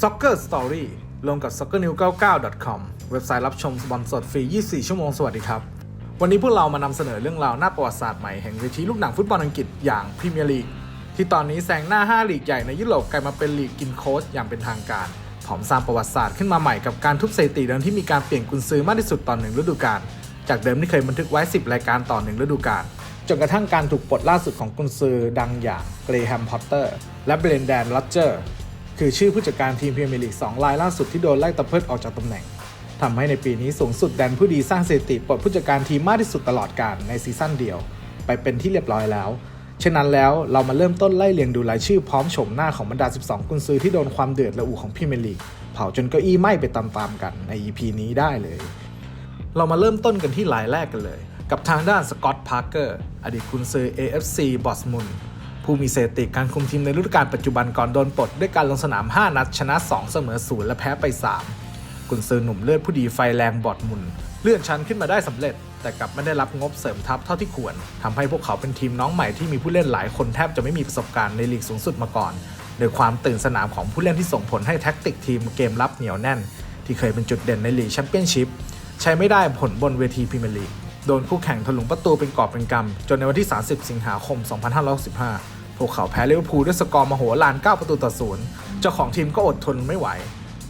Soccer Story ลงกับ soccernews99.com เว็บไซต์รับชมบอลสดฟรี 24 ชั่วโมง สวัสดีครับ วันนี้พวกเรามานำเสนอเรื่องราวหน้าประวัติศาสตร์ใหม่แห่งเวทีลูกหนังฟุตบอลอังกฤษอย่างพรีเมียร์ลีกที่ตอนนี้แซงหน้า 5 ลีกใหญ่ในยุโรปกลายมาเป็นลีกกินโค้ชอย่างเป็นทางการผอมสร้างประวัติศาสตร์ขึ้นมาใหม่กับการทุบสถิติเดิมที่มีการเปลี่ยนกุนซือมากที่สุดต่อหนึ่งฤดูกาลจากเดิมที่เคยบันทึกไว้ 10 รายการต่อหนึ่งฤดูกาลจนกระทั่งการถูกปลดล่าสุดของกุนซือดังอย่างเกรแฮมพอตเตอร์และเบรนแดนลอเจอร์ คือชื่อผู้จัดการทีมพรีเมียร์ลีก2รายล่าสุดที่โดนไล่ตะเพิดออกจากตำแหน่งทำให้ในปีนี้สูงสุดแดนผู้ดีสร้างสถิติปลดผู้จัดการทีมมากที่สุดตลอดกาลในซีซั่นเดียว ไปเป็นที่เรียบร้อยแล้วฉะนั้นแล้วเรามาเริ่มต้นไล่เรียงดูรายชื่อพร้อมโฉมหน้าของบรรดา 12 กุนซือที่โดนความเดือดระอุของพรีเมียร์ลีกเผาจนเก้าอี้ไหม้ไปตามๆกันใน EP นี้ได้เลย เรามาเริ่มต้นกันที่รายแรกกันเลย กับทางด้านสกอตต์พาร์เกอร์อดีตกุนซือ AFC บอสมุน ผู้มีเสติการคุมทีมในฤดูกาลปัจจุบันก่อนโดนปลดด้วยการลงสนาม 5 นัด ชนะ 2 เสมอ 0 และแพ้ไป 3 กุนซือหนุ่มเลือดผู้ดีไฟแรงบอดมุน เลื่อนชั้นขึ้นมาได้สำเร็จ แต่กลับไม่ได้รับงบเสริมทัพเท่าที่ควรทำให้พวกเขาเป็นทีมน้องใหม่ที่มีผู้เล่นหลายคนแทบจะไม่มีประสบการณ์ในลีกสูงสุดมาก่อนโดยความตื่นสนามของผู้เล่นที่ส่งผลให้แท็กติกทีมเกมรับเหนียวแน่น ที่เคยเป็นจุดเด่นในลีกแชมเปี้ยนชิพใช้ไม่ได้ผลบนเวทีพรีเมียร์ลีกโดนคู่แข่งถลุงประตูเป็นกอบเป็นกำจนในวันที่ 30 สิงหาคม 2565 พวกเขาแพ้ลิเวอร์พูลด้วยสกอร์มโหฬาร9ประตูต่อศูนย์เจ้าของทีมก็อดทนไม่ไหว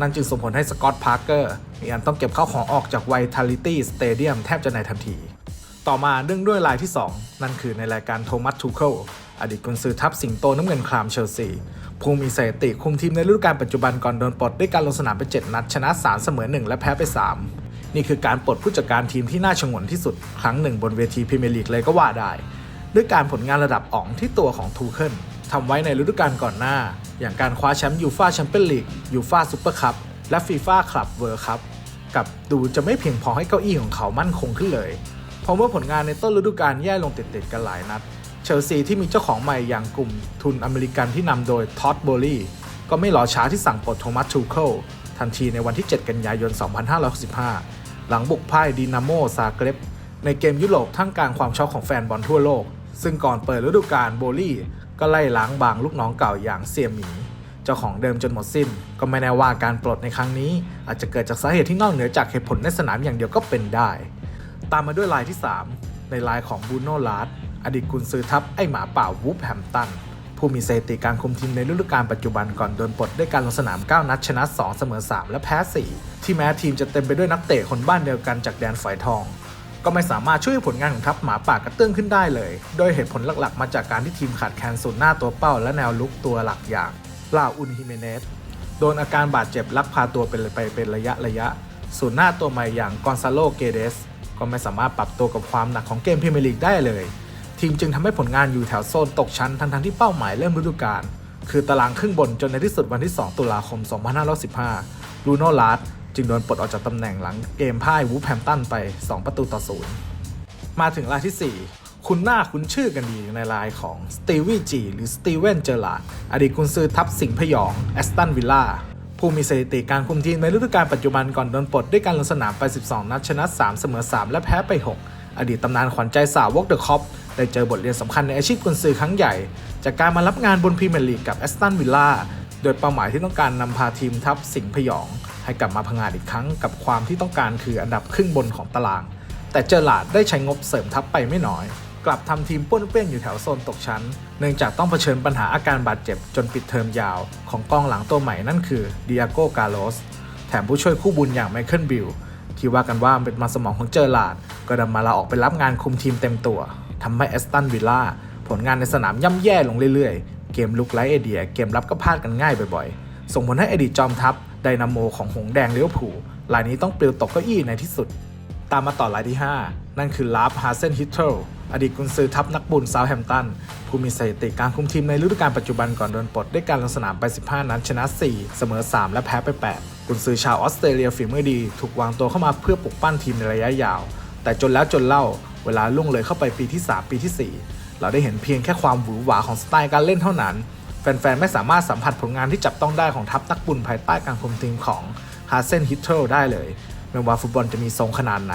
นั่นจึงส่งผลให้สกอตพาร์เกอร์มีอันต้องเก็บเข้าของออกจากไวท a ลิตี้สเตเดียมแทบจะในทันที ต่อมาเนื่องด้วยรายที่ 2 นั่นคือในรายการโทมัสทูเคิลอดีตกุนซือทัพสิงโตน้ำเงินครามเชลซีผู้มีสถิติคุมทีมในฤดูกาลปัจจุบันก่อนโดนปลดด้วยการลงสนามไป7นัดชนะ3เสมอ1และแพ้ไป 3 นี่คือการปลดผู้จัดการทีมที่น่าชงนที่สุด ครั้งหนึ่งบนเวทีพรีเมียร์ลีกเลยก็ว่าได้ ด้วยการผลงานระดับอ่องที่ตัวของทูเคิลทำไว้ในฤดูกาลก่อนหน้า อย่างการคว้าแชมป์ยูฟาแชมเปี้ยนลีกยูฟาซูเปอร์คัพและฟีฟ่าคลับเวิร์คัพกับดูจะไม่เพียงพอให้เก้าอี้ของเขามั่นคงขึ้นเลย เพราะว่าผลงานในต้นฤดูกาลแย่ลงติดๆกันหลายนัด เชลซีที่มีเจ้าของใหม่อย่างกลุ่มทุนอเมริกันที่นำโดยท็อดโบลีก็ไม่รอช้าที่สั่งปลดโทมัสทูเคิลทันทีในวันที่ 7 กันยายน 2565 หลังบุกพ่ายดินาโมซาเกร็บในเกมยุโรปท่ามกลางความช็อกของแฟนบอลทั่วโลก ซึ่งก่อนเปิดฤดูกาลโบลี่ก็ไล่ล้างบางลูกน้องเก่าอย่างเซียหมี เจ้าของเดิมจนหมดสิ้น ก็ไม่แน่ว่าการปลดในครั้งนี้ อาจจะเกิดจากสาเหตุที่นอกเหนือจากเหตุผลในสนามอย่างเดียวก็เป็นได้ ตามมาด้วยลายที่ 3 ในลายของบูโนลาร์ดอดีตกุนซือทัพไอหมาป่าวูฟแฮมตันผู้มีสถิติการคุมทีมในฤดูกาลปัจจุบันก่อนโดนปลดด้วยการลงสนาม 9 นัดชนะ 2 เสมอ 3 และแพ้ 4 ที่แม้ทีมจะเต็มไปด้วยนักเตะคนบ้านเดียวกันจากแดนฝอยทอง ก็ไม่สามารถช่วยผลงานของทัพหมาป่ากระเตื้องขึ้นได้เลย โดยเหตุผลหลักๆ มาจากการที่ทีมขาดแคลนศูนย์หน้าตัวเป้าและแนวลุกตัวหลักอย่างลาอุนฮิเมเนสโดนอาการบาดเจ็บลักพาตัวเป็นไปเป็นระยะระยะศูนย์หน้าตัวใหม่อย่างกอนซาโลเกเดสก็ไม่สามารถปรับตัวกับความหนักของเกมพรีเมียร์ลีกได้เลย ทีมจึงทำให้ผลงานอยู่แถวโซนตกชั้นทั้งๆที่เป้าหมายเริ่มฤดูกาลคือตารางครึ่งบนจนในที่สุดวันที่ 2 ตุลาคม 2515ลูโนลาร์ จึงโดนปลดออกจากตำแหน่งหลังเกมพ่ายวูฟแฮมตันไป 2 ประตูต่อศูนย์มาถึงรายที่ 4 คุณหน้าคุ้นชื่อกันดีในรายของสตีวีจีหรือสตีเวนเจอร์ลาดอดีตกุนซือทัพสิงห์พยองแอสตันวิลล่าผู้มีสถิติการคุมทีมในฤดูกาลปัจจุบันก่อนโดนปลดด้วยการลงสนามไป 12 นัดชนะ 3 เสมอ 3 และแพ้ไป 6 อดีตตำนานขวัญใจสาวกเดอะคอปได้เจอบทเรียนสำคัญในอาชีพกุนซือครั้งใหญ่ จากการมารับงานบนพรีเมียร์ลีกกับแอสตันวิลล่าโดยเป้าหมายที่ต้องการนำพาทีมทัพสิงห์พยอง ให้กลับมาพังงาดอีกครั้งกับความที่ต้องการคืออันดับครึ่งบนของตาราง แต่เจอหลาดได้ใช้งบเสริมทัพไปไม่น้อย กลับทำทีมป้วนเปี้ยนอยู่แถวโซนตกชั้น เนื่องจากต้องเผชิญปัญหาอาการบาดเจ็บจนปิดเทอมยาว ของกองหลังตัวใหม่นั่นคือเดิอาโกกาโลสแถมผู้ช่วยคู่บุญอย่างไมเคิลบิลที่ว่ากันว่าเป็นมันสมองของเจอหลาดก็ดันมาลาออกไปรับงานคุมทีมเต็มตัวทำให้แอสตันวิลล่าผลงานในสนามย่ำแย่ลงเรื่อยๆ เกมลุกไร้ไอเดีย เกมรับก็พลาดกันง่ายบ่อยๆ ส่งผลให้อดีตจอมทัพไดนาโมของหงแดงเลี้ยวผูลรายนี้ต้องปลิวตกเก้าอี้ในที่สุด ตามมาต่อรายที่ 5 นั่นคือลาฟฮาเซนฮิตเทลอดีตกุนซือทัพนักบุญซาวแฮมตัน ผู้มีสถิติการคุมทีมในฤดูกาลปัจจุบันก่อนโดนปลดด้วยการลงสนามไป 15 นัดชนะ 4 เสมอ 3 และแพ้ไป 8 กุนซือชาวออสเตรเลียฝีมือดี ถูกวางตัวเข้ามาเพื่อปลุกปั้นทีมในระยะยาว แต่จนแล้วจนเล่า เวลาล่วงเลยเข้าไปปีที่ 3 ปีที่ 4 เราได้เห็นเพียงแค่ความหวือหวาของสไตล์การเล่นเท่านั้น แฟนๆ ไม่สามารถสัมผัสผลงานที่จับต้องได้ของทัพนักบุญภายใต้การคุมทีมของฮาเซนฮิตเทลได้เลย ไม่ว่าฟุตบอลจะมีทรงขนาดไหน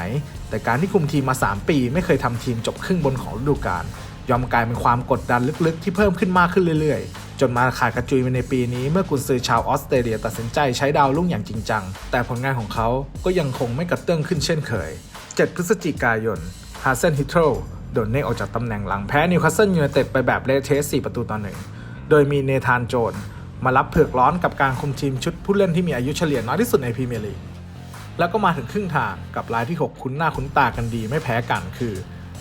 แต่การที่คุมทีมมา 3 ปี ไม่เคยทำทีมจบครึ่งบนของฤดูกาลยอมกลายเป็นความกดดันลึกๆ ที่เพิ่มขึ้นมากขึ้นเรื่อยๆ จนมาขาดกระจุยไปในปีนี้เมื่อกุนซือชาวออสเตรเลียตัดสินใจใช้ดาวรุ่งอย่างจริงจัง แต่ผลงานของเขาก็ยังคงไม่กระเตื้องขึ้นเช่นเคย 7 พฤศจิกายนฮาเซนฮิตเทโรโดนเนกออกจากตำแหน่งหลังแพ้นิวคาสเซิลยูไนเต็ดไปแบบเละเทะ4ประตูต่อหนึ่ง โดยมีเนธานโจนมารับเผือกร้อนกับการคุมทีมชุดผู้เล่นที่มีอายุเฉลี่ยน้อยที่สุดในพรีเมียร์ลีก แล้วก็มาถึงครึ่งทางกับรายที่ 6 คุ้นหน้าคุ้นตากันดีไม่แพ้กันคือ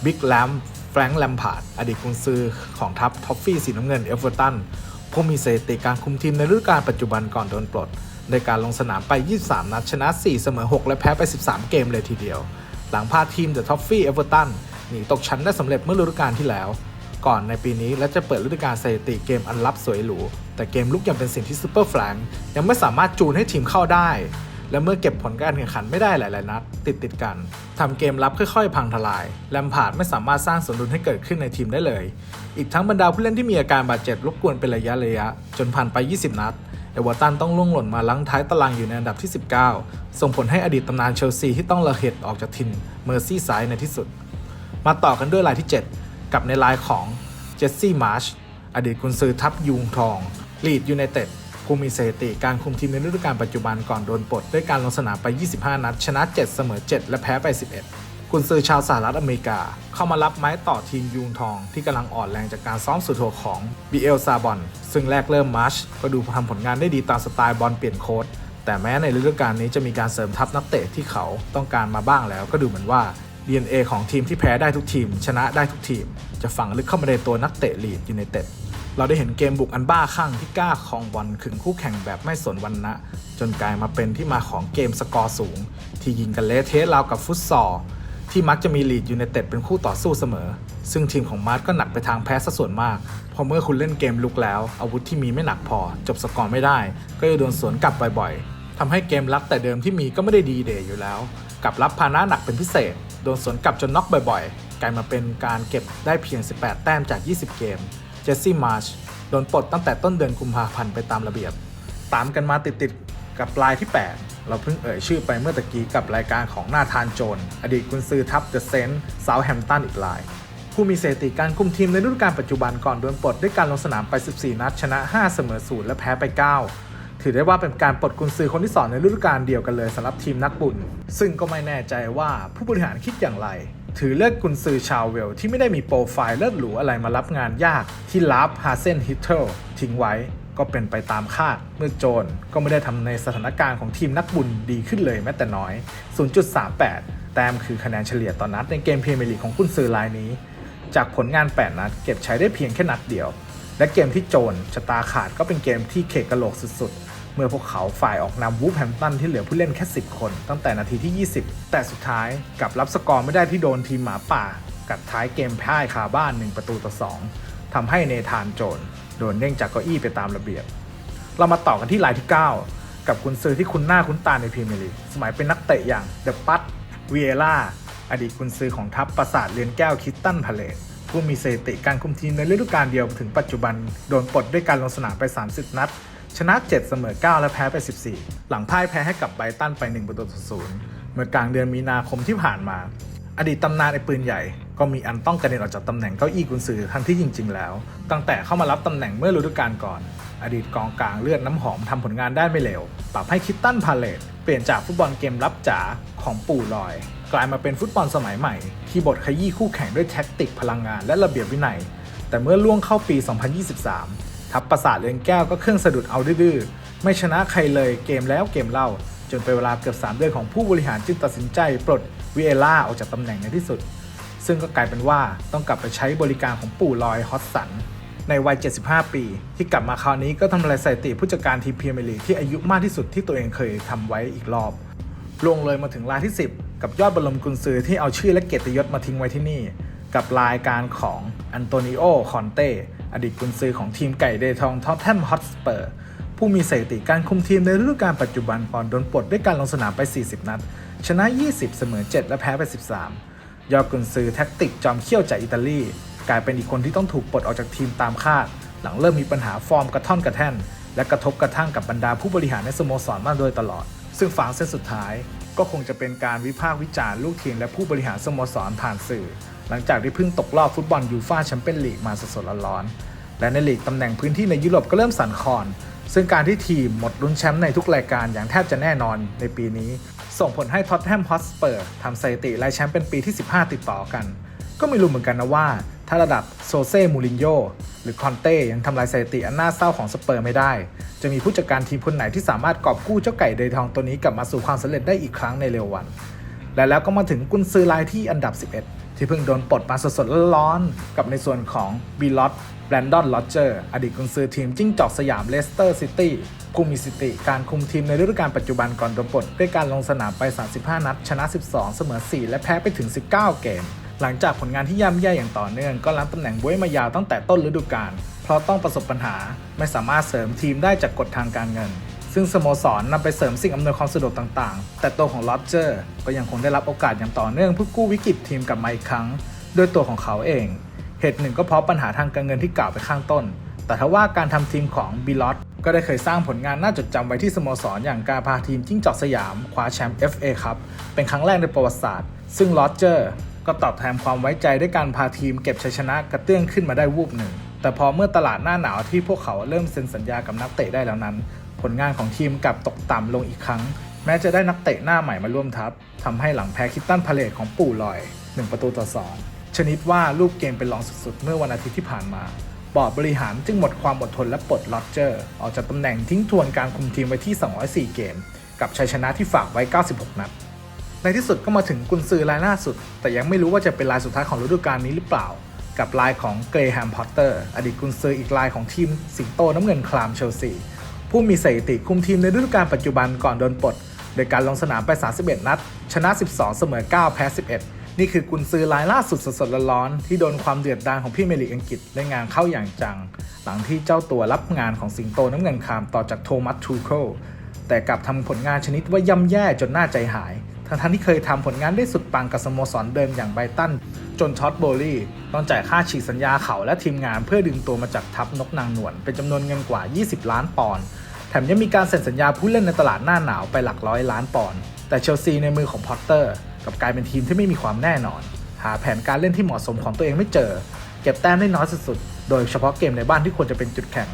บิ๊กแลมแฟรงค์แลมพาร์ดอดีตกุนซือของทัพท็อฟฟี่สีน้ำเงินเอเวอร์ตันผู้มีสถิติการคุมทีมในฤดูกาลปัจจุบันก่อนโดนปลด ในการลงสนามไป 23 นัดชนะ 4 เสมอ 6 และแพ้ไป 13 เกมเลยทีเดียว หลังพาทีมเดอะท็อฟฟี่เอเวอร์ตันหนีตกชั้นได้สำเร็จเมื่อฤดูกาลที่แล้ว ก่อนในปีนี้ และจะเปิดฤดูกาลสถิติเกมอันลับสวยหรู แต่เกมลุกยังเป็นสิ่งที่ซูเปอร์แฟรงยังไม่สามารถจูนให้ทีมเข้าได้ และเมื่อเก็บผลการแข่งขันไม่ได้หลาย ๆ นัด ติดติดกันทำเกมรับค่อยๆ พังทลาย แลมพาร์ดไม่สามารถสร้างสมดุลให้เกิดขึ้นในทีมได้เลย อีกทั้งบรรดาผู้เล่นที่มีอาการบาดเจ็บรบกวนเป็นระยะระยะจนผ่านไป 20 นัดเอเวอร์ตันต้องล่วงหล่นมาลังท้ายตารางอยู่ในอันดับที่ 19 ส่งผลให้อดีตตำนานเชลซีที่ต้องระเหตุออกจากทินเมอร์ซี่ไซด์ในที่สุด มาต่อกันด้วยรายที่ 7 กับในรายของเจสซี่มาร์ชอดีตกุนซือทัพยุงทองลีดยูไนเต็ดผู้มีสถิติการคุมทีมในฤดูกาลปัจจุบันก่อนโดนปลดด้วยการลงสนามไป 25 นัด ชนะ 7 เสมอ 7 และแพ้ไป 11 กุนซือชาวสหรัฐอเมริกา เข้ามารับไม้ต่อทีมยุงทอง ที่กำลังอ่อนแรงจากการซ้อมสุดโหดของบีเอลซาบอนซึ่งแรกเริ่มมาร์ชก็ดูทำผลงานได้ดีตามสไตล์บอลเปลี่ยนโค้ดแต่แม้ในฤดูกาลนี้จะมีการเสริมทัพนักเตะที่เขาต้องการมาบ้างแล้วก็ดูเหมือนว่า DNA ของทีมที่แพ้ได้ทุกทีม ชนะได้ทุกทีม จะฝังลึกเข้ามาในตัวนักเตะลีดยูไนเต็ดเราได้เห็นเกมบุกอันบ้าคลั่งที่กล้าคองบอลขึงคู่แข่งแบบไม่สนวันนะ จนกลายมาเป็นที่มาของเกมสกอร์สูง ที่ยิงกันเละเทะราวกับฟุตซอลที่มักจะมีลีดยูไนเต็ดเป็นคู่ต่อสู้เสมอ ซึ่งทีมของมาร์ทก็หนักไปทางแพ้ซะส่วนมากเพราะเมื่อคุณเล่นเกมลุกแล้ว อาวุธที่มีไม่หนักพอ จบสกอร์ไม่ได้ ก็จะโดนสวนกลับบ่อยๆทำให้เกมรับแต่เดิมที่มีก็ไม่ได้ดีเดย์อยู่แล้ว กับรับภาระหนักเป็นพิเศษ โดนสวนกลับจนน็อกบ่อยๆ กลายมาเป็นการเก็บได้เพียง 18 แต้มจาก 20 เกม เจสซี่มาร์ชโดนปลดตั้งแต่ต้นเดือนกุมภาพันธ์ไปตามระเบียบ ตามกันมาติดๆ กับรายที่ 8 เราเพิ่งเอ่ยชื่อไปเมื่อตะกี้กับรายการของนาธานโจน อดีตกุนซือทัพเดอะเซนต์เซาท์แฮมตันอีกราย ผู้มีสถิติการคุมทีมในฤดูกาลปัจจุบันก่อนโดนปลดด้วยการลงสนามไป 14 นัดชนะ 5 เสมอ0และแพ้ไป 9 ถือได้ว่าเป็นการปลดกุนซือคนที่2ในฤดูกาลเดียวกันเลยสำหรับทีมนักบุญ ซึ่งก็ไม่แน่ใจว่าผู้บริหารคิดอย่างไร ถือเลือกกุนซือชาวเวลที่ไม่ได้มีโปรไฟล์เลิศหรูอะไรมารับงานยากที่ลาฟฮาเซนฮิตเทลทิ้งไว้ก็เป็นไปตามคาด เมื่อโจนก็ไม่ได้ทำในสถานการณ์ของทีมนักบุญดีขึ้นเลยแม้แต่น้อย 0.38 แต้มคือคะแนนเฉลี่ยต่อนัดในเกมพรีเมียร์ลีกของกุนซือรายนี้ จากผลงาน 8 นัด เก็บใช้ได้เพียงแค่นัดเดียว และเกมที่โจนชะตาขาดก็เป็นเกมที่เขกกระโหลกสุดๆ เมื่อพวกเขาฝ่ายออกนำวูฟแฮมตันที่เหลือผู้เล่นแค่ 10 คน ตั้งแต่นาทีที่ 20 แต่สุดท้ายกลับรับสกอร์ไม่ได้ที่โดนทีมหมาป่า กัดท้ายเกมพ่ายคาบ้าน 1 ประตูต่อ 2ทำให้เนธานโจนโดนเด้งจากเก้าอี้ไปตามระเบียบ เรามาต่อกันที่รายที่ 9 กับกุนซือที่คุ้นหน้าคุ้นตาในพรีเมียร์ลีกสมัยเป็นนักเตะอย่างเดอะปัตวีเอล่าอดีตกุนซือของทัพปราสาทเรียนแก้วคิตตันพาเลตผู้มีสถิติการคุมทีมในฤดูกาลเดียวถึงปัจจุบันโดนปลดด้วยการลงสนามไป 30 นัด ชนะ 7 เสมอ 9 และแพ้ไป 14 หลังพ่ายแพ้ให้กับไบตันไป1ประตูต่อศูนย์เมื่อกลางเดือนมีนาคมที่ผ่านมา อดีตตำนานไอ้ปืนใหญ่ ก็มีอันต้องกระเด็นออกจากตำแหน่งเก้าอี้กุนซือทั้งที่จริง ๆ แล้ว ตั้งแต่เข้ามารับตำแหน่งเมื่อฤดูกาลก่อน อดีตกองกลางเลือดน้ำหอมทำผลงานได้ไม่เลวปรับให้คิตตันพาเลตเปลี่ยนจากฟุตบอลเกมรับจ๋าของปู่ลอย กลายมาเป็นฟุตบอลสมัยใหม่ ที่บทขยี้คู่แข่งด้วยแท็กติกพลังงานและระเบียบวินัย แต่เมื่อล่วงเข้าปี 2023 ทัพประสาทเรือนแก้วก็เครื่องสะดุดเอาดื้อไม่ชนะใครเลยเกมแล้วเกมเล่า จนเป็นเวลาเกือบ 3 เดือนของผู้บริหารจึงตัดสินใจปลดวิเอล่าออกจากตำแหน่งในที่สุด ซึ่งก็กลายเป็นว่าต้องกลับไปใช้บริการของปู่ลอยฮอตสัน ในวัย 75 ปี ที่กลับมาคราวนี้ก็ทำลายสถิติผู้จัดการทีมพีเมียร์ลีที่อายุมากที่สุดที่ตัวเองเคยทำไว้อีกรอบลงเลยมาถึงรายที่ 10 กับยอดบรมกุนซือที่เอาชื่อและเกียรติยศมาทิ้งไว้ที่นี่ กับรายการของอันโตนิโอ คอนเต อดีตกุนซือของทีมไก่เดทองท็อตแทมฮอตสเปอร์ผู้มีสถิติการคุมทีมในฤดูกาลปัจจุบันก่อนโดนปลดด้วยการลงสนามไป 40 นัด ชนะ 20 เสมอ 7 และแพ้ไป 13 ยอดกุนซือแท็กติกจอมเขี้ยวจากอิตาลี กลายเป็นอีกคนที่ต้องถูกปลดออกจากทีมตามคาด หลังเริ่มมีปัญหาฟอร์มกระท่อนกระแท่น และกระทบกระทั่งกับบรรดาผู้บริหารในสโมสรมาโดยตลอด ซึ่งฝังเส้นสุดท้าย ก็คงจะเป็นการวิพากษ์วิจารณ์ลูกทีมและผู้บริหารสโมสรผ่านสื่อ หลังจากที่เพิ่งตกรอบฟุตบอลยูฟ่าแชมเปี้ยนลีกมาสดๆร้อนๆและในลีกตำแหน่งพื้นที่ในยุโรปก็เริ่มสั่นคลอน ซึ่งการที่ทีมหมดลุ้นแชมป์ในทุกรายการอย่างแทบจะแน่นอนในปีนี้ ส่งผลให้ท็อตแฮมฮอตสเปอร์ทำสถิติไล่แชมป์เป็นปีที่ 15 ติดต่อกัน ก็ไม่รู้เหมือนกันนะว่า ถ้าระดับโซเซ่มูรินโญ่หรือคอนเต้ยังทำลายสถิติอันน่าเศร้าของสเปอร์ไม่ได้ จะมีผู้จัดการทีมคนไหนที่สามารถกอบกู้เจ้าไก่เดยทองตัวนี้กลับมาสู่ความสำเร็จได้อีกครั้งในเร็ววัน และแล้วก็มาถึงกุนซือรายที่อันดับ 11 ที่เพิ่งโดนปลดมาสดๆร้อนๆกับในส่วนของบีลอตแบรนดอนลอเจอร์อดีตกุนซือทีมจิ้งจอกสยามเลสเตอร์ซิตี้ผู้มีสถิติการคุมทีมในฤดูกาลปัจจุบันก่อนโดนปลดด้วยการลงสนามไป 35 นัด ชนะ 12 เสมอ 4 และแพ้ไปถึง 19 เกม หลังจากผลงานที่ย่ำแย่อย่างต่อเนื่องก็รับตำแหน่งบ้วยมายาวตั้งแต่ต้นฤดูกาลเพราะต้องประสบปัญหา ไม่สามารถเสริมทีมได้จากกฎทางการเงิน ซึ่งสโมสรนำไปเสริมสิ่งอำนวยความสะดวกต่างๆ แต่ตัวของลอเจอร์ก็ยังคงได้รับโอกาสอย่างต่อเนื่องเพื่อกู้วิกฤตทีมกลับมาอีกครั้งด้วยตัวของเขาเอง เหตุหนึ่งก็เพราะปัญหาทางการเงินที่กล่าวไปข้างต้น แต่ถ้าว่าการทำทีมของบิลอตก็ได้เคยสร้างผลงานน่าจดจำไว้ที่สโมสรอย่างการพาทีมจิ้งจอกสยามคว้าแชมป์ FA ครับเป็นครั้งแรกในประวัติศาสตร์ ซึ่งลอเจอร์ ก็ตอบแทนความไว้ใจด้วยการพาทีมเก็บชัยชนะกระเตื้องขึ้นมาได้วูบหนึ่ง แต่พอเมื่อตลาดหน้าหนาวที่พวกเขาเริ่มเซ็นสัญญากับนักเตะได้แล้วนั้น ผลงานของทีมกลับตกต่ำลงอีกครั้ง แม้จะได้นักเตะหน้าใหม่มาร่วมทัพทำให้หลังแพ้คิตตันพาเลตของปู่ลอย 1 ประตูต่อสองชนิดว่าลูกเกมเป็นรองสุดๆ เมื่อวันอาทิตย์ที่ผ่านมาบอร์ดบริหารจึงหมดความอดทนและปลดลอเจอร์ ออกจากตำแหน่งทิ้งทวนการคุมทีมไว้ที่ 204 เกม กับชัยชนะที่ฝากไว้ 96 นัด ในที่สุดก็มาถึงกุนซือรายล่าสุด แต่ยังไม่รู้ว่าจะเป็นรายสุดท้ายของฤดูกาลนี้หรือเปล่า กับรายของเกรแฮมพอตเตอร์อดีตกุนซืออีกรายของทีมสิงโตน้ำเงินคลามเชลซีผู้มีสถิติคุมทีมในฤดูกาลปัจจุบันก่อนโดนปลดโดยการลงสนามไป 31 นัด ชนะ 12 เสมอ 9 แพ้ 11 นี่คือกุนซือรายล่าสุดสดๆร้อนๆที่โดนความเดือดดาลของพี่เมลิกอังกฤษเล่นงานเข้าอย่างจัง หลังที่เจ้าตัวรับงานของสิงโตน้ำเงินคลามต่อจากโทมัสทูเคิลแต่กลับทำผลงานชนิดว่าย่ำแย่จนน่าใจหาย ทั้งที่เคยทำผลงานได้สุดปังกับสโมสรเดิมอย่างไบรตัน จนท็อตโบลี่ต้องจ่ายค่าฉีกสัญญาเขาและทีมงานเพื่อดึงตัวมาจากทัพนกนางนวลเป็นจำนวนเงินกว่า 20 ล้านปอนด์แถมยังมีการเซ็นสัญญาผู้เล่นในตลาดหน้าหนาวไปหลักร้อยล้านปอนด์แต่เชลซีในมือของพอตเตอร์กลับกลายเป็นทีมที่ไม่มีความแน่นอน หาแผนการเล่นที่เหมาะสมของตัวเองไม่เจอ เก็บแต้มได้น้อยสุดๆโดยเฉพาะเกมในบ้านที่ควรจะเป็นจุดแข็ง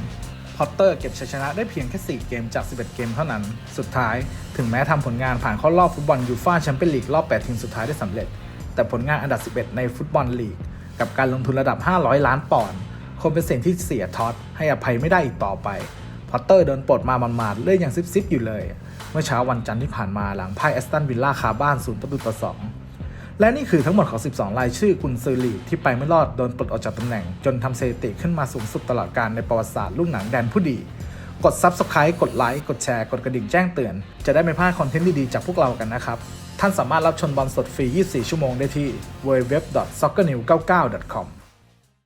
พอตเตอร์เก็บชัยชนะได้เพียงแค่ 4 เกมจาก 11 เกมเท่านั้น สุดท้ายถึงแม้ทำผลงานผ่านเข้ารอบฟุตบอลยูฟ่าแชมเปี้ยนลีกรอบ 8 ทีมสุดท้ายได้สำเร็จ แต่ผลงานอันดับ 11 ในฟุตบอลลีก กับการลงทุนระดับ 500 ล้านปอนด์คงเป็นสิ่งที่เสียท็อตให้อภัยไม่ได้อีกต่อไป พอตเตอร์โดนปลดมาหมาดๆเลื่อยอย่างซิบๆอยู่เลย เมื่อเช้าวันจันทร์ที่ผ่านมาหลังพ่ายแอสตันวิลล่าคาบ้าน0ประตูต่อ2 และนี่คือทั้งหมดของ 12 รายชื่อคุณซือลีที่ไปไม่รอดโดนปลดออกจากตำแหน่ง จนทำสถิติขึ้นมาสูงสุดตลอดการในประวัติศาสตร์ลูกหนังแดนผู้ดี กด Subscribe กดไลค์กดแชร์กดกระดิ่งแจ้งเตือน จะได้ไม่พลาดคอนเทนต์ดีๆจากพวกเรากันนะครับ ท่านสามารถรับชมบอลสดฟรี 24 ชั่วโมงได้ที่ www.soccernew99.com